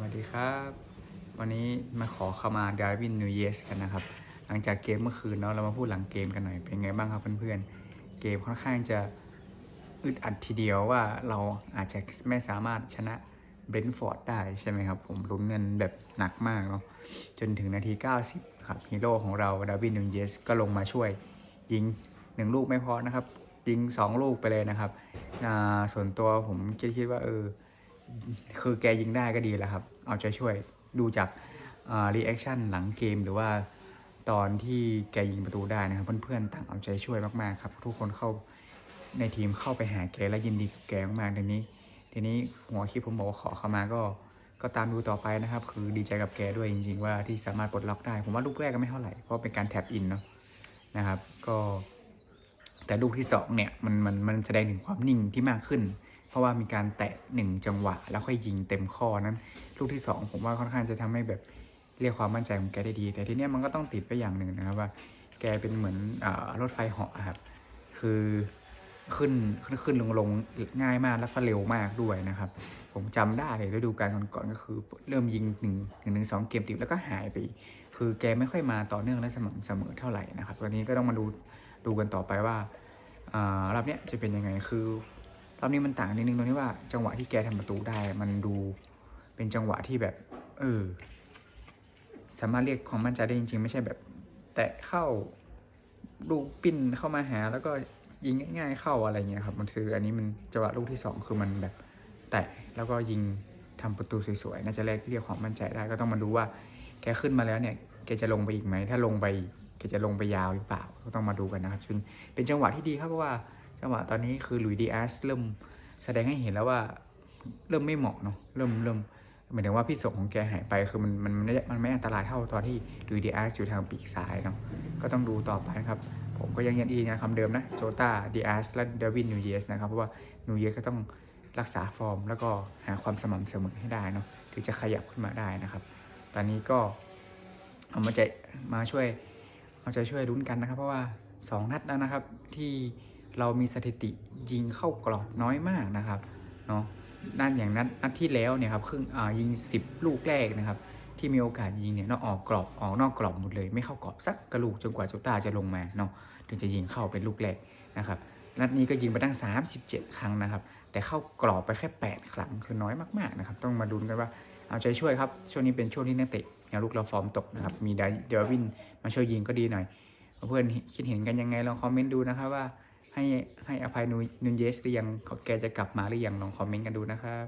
สวัสดีครับ วันนี้มาขอเข้ามาดาร์วินนูเยสกันนะครับ หลังจากเกมเมื่อคืนเนาะเรามาพูดหลังเกมกันหน่อย เป็นไงบ้างครับเพื่อนๆ เกมค่อนข้างจะอึดอัดทีเดียวว่าเราอาจจะไม่สามารถชนะเบรนท์ฟอร์ดได้ใช่ไหมครับผมลุ้นเงินแบบหนักมากเนาะจนถึงนาที 90 ครับฮีโร่ของเราดาร์วินนูเยสก็ลงมาช่วยยิงหนึ่งลูกไม่พอนะครับยิงสองลูกไปเลยนะครับอ่าส่วนตัวผมคิดคิดว่าเออ คือแกยิงได้ก็ดีแล้วครับ เอาใจช่วยดูจากรีแอคชั่นหลังเกมหรือว่าตอนที่แกยิงประตูได้นะครับ เพื่อนๆต่างเอาใจช่วยมากๆครับ ทุกคนเข้าในทีมเข้าไปหาแกและยินดีกับแกมากๆทีนี้ ทีนี้หัวคลิปผมบอกว่าขอเข้ามาก็ก็ตามดูต่อไปนะครับ คือดีใจกับแกด้วยจริง ๆ ว่าที่สามารถปลดล็อกได้ ผมว่าลูกแรกก็ไม่เท่าไหร่เพราะเป็นการแท็บอินเนาะนะครับ ก็ แต่ลูกที่สองเนี่ยมันมันมันแสดงถึงความนิ่งที่มากขึ้น เพราะว่ามีการแตะหนึ่งจังหวะ แล้วค่อยยิงเต็มข้อนั้น ลูกที่สองผมว่าค่อนข้างจะทำให้แบบเรียกความมั่นใจของแกได้ดี แต่ทีเนี้ยมันก็ต้องติดไปอย่างหนึ่งนะครับว่าแกเป็นเหมือนอรถไฟเหาะครับ คือขึ้นขึ้นขึ้นลงลงง่ายมากแล้วก็เร็วมากด้วยนะครับ ผมจำได้เลยฤดูกาลก่อนๆก็คือ เริ่มยิงหนึ่งหนึ่งหนึ่งสองเกมติดแล้วก็หายไป คือแกไม่ค่อยมาต่อเนื่องและสม่ำเสมอเท่าไหร่นะครับวันนี้ก็ต้องมาดูดูกันต่อไปว่าอ่ารอบเนี้ยจะเป็นยังไงคือ รอบนี้มันต่างนิดนึงตรงที่ว่าจังหวะที่แกทำประตูได้ มันดูเป็นจังหวะที่แบบ เออ สามารถเรียกความมั่นใจได้จริง ๆ ไม่ใช่แบบ แตะเข้าลูกปิ้นเข้ามาหา แล้วก็ยิงง่าย ๆ เข้าอะไรเงี้ยครับ มันคืออันนี้มันจังหวะลูกที่สองคือมันแบบ แตะแล้วก็ยิงทำประตูสวยๆน่าจะเรียกเรียกความมั่นใจได้ก็ต้องมาดูว่า แกขึ้นมาแล้วเนี่ยแกจะลงไปอีกไหมถ้าลงไปแกจะลงไปยาวหรือเปล่า ก็ต้องมาดูกันนะครับซึ่งเป็นจังหวะที่ดีครับเพราะว่า จังหวะตอนนี้คือหลุยดีอาสเริ่มแสดงให้เห็นแล้วว่าเริ่มไม่เหมาะเนาะเริ่มเริ่มหมายถึงว่าพี่สงของแกหายไปคือมันมันมันไม่มันไม่อันตรายเท่าตอนที่หลุยดีอาสอยู่ทางปีกซ้ายเนาะก็ต้องดูต่อไปนะครับ ผมก็ยังยันอีนะคำเดิมนะโจตาดีอาสและเดวินนูเยสนะครับเพราะว่านูเยสก็ต้องรักษาฟอร์ม แล้วก็หาความสม่ำเสมอให้ได้เนาะถึงจะขยับขึ้นมาได้นะครับ ตอนนี้ก็เอามาใจมาช่วยเอาใจช่วยลุ้นกันนะครับ เพราะว่า 2 นัดแล้วนะครับที่ เรามีสถิติยิงเข้ากรอบน้อยมากนะครับเนาะนั่นอย่างนัดนัดที่แล้วเนี่ยครับครึ่งยิง 10 ลูกแรกนะครับ ที่มีโอกาสยิงเนี่ยนอกออกกรอบออกนอกกรอบหมดเลย ไม่เข้ากรอบสักกระลูกจนกว่าโจต้าจะลงมาเนาะถึงจะยิงเข้าเป็นลูกแรกนะครับนัดนี้ก็ยิงไปตั้ง 37 ครั้งนะครับ แต่เข้ากรอบไปแค่ 8 ครั้งคือน้อยมากๆนะครับ ต้องมาดูกันว่าเอาใจช่วยครับ ช่วงนี้เป็นช่วงที่นักเตะแนวลุกเราฟอร์มตกนะครับ มีเดวินมาช่วยยิงก็ดีหน่อย เพื่อนคิดเห็นกันยังไงลองคอมเมนต์ดูนะครับว่า ให้ให้อภัยนูนเยสหรือยังแกจะกลับมาหรือยังลองคอมเมนต์กันดูนะครับ